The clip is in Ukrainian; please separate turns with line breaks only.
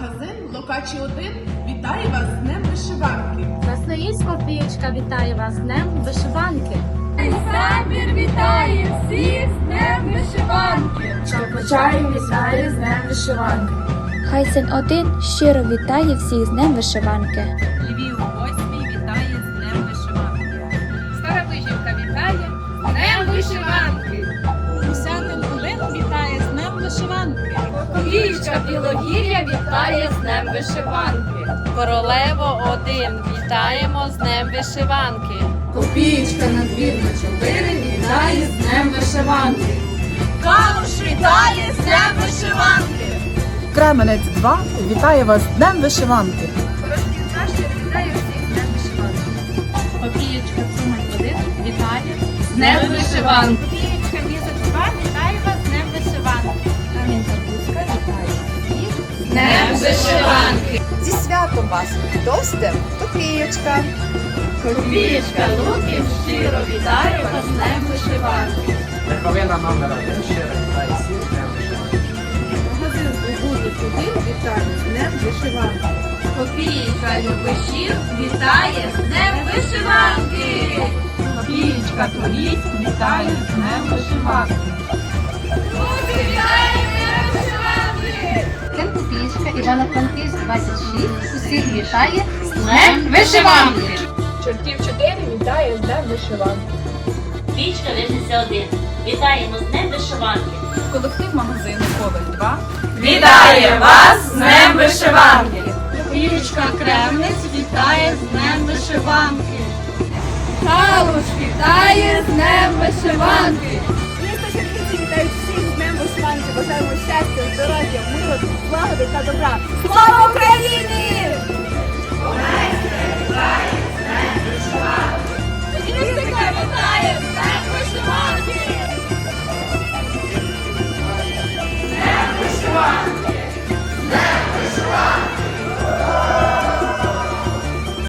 Магазин Локачі 1 вітає вас з Днем вишиванки.
Красноїльська копієчка вітає вас з Днем вишиванки.
Самір вітає всіх з Днем вишиванки.
Чапочаю вітає з Днем вишиванки.
Хайсен 1 щиро вітає всіх з Днем вишиванки.
Київська Білогір'я вітає з Днем вишиванки.
Королево 1 вітаємо з Днем вишиванки.
Копієчка надвірна 4 вітає з Днем вишиванки.
Калуш вітає з Днем вишиванки.
Кременець 2 вітає вас з Днем вишиванки.
Коростів вітає всіх з
Днем Вишиванки.
Копієчка Цумань 1 вітає з Днем вишиванки.
Вишиванки.
Зі святом вас! Товсте Топієчка!
Копієчка Луків щиро вітає вас з Днем вишиванки.
Верховина номер один щиро вітає всіх Днем вишиванки.
Магазин Убудик 1 вітає з Днем вишиванки.
Копієчка Любишів вітає з Днем вишиванки.
Копієчка Турість
вітає з Днем вишиванки.
Кempіська Івано-Франківськ 26 усіх вітає з Днем вишиванки.
Чортів 4 вітає з Днем вишиванки.
Вічка Вижниця 1. Вітаємо з Днем вишиванки.
Колектив магазину Коваль 2
Вітає вас з Днем вишиванки! Київська Кремниць вітає з Днем вишиванки! Галуш вітає з Днем вишиванки!
Місто Черківці вітають всіх з Днем вишиванки. Бажаємо щастя, здоров'я, миру, злагоди та добра. Слава Україні!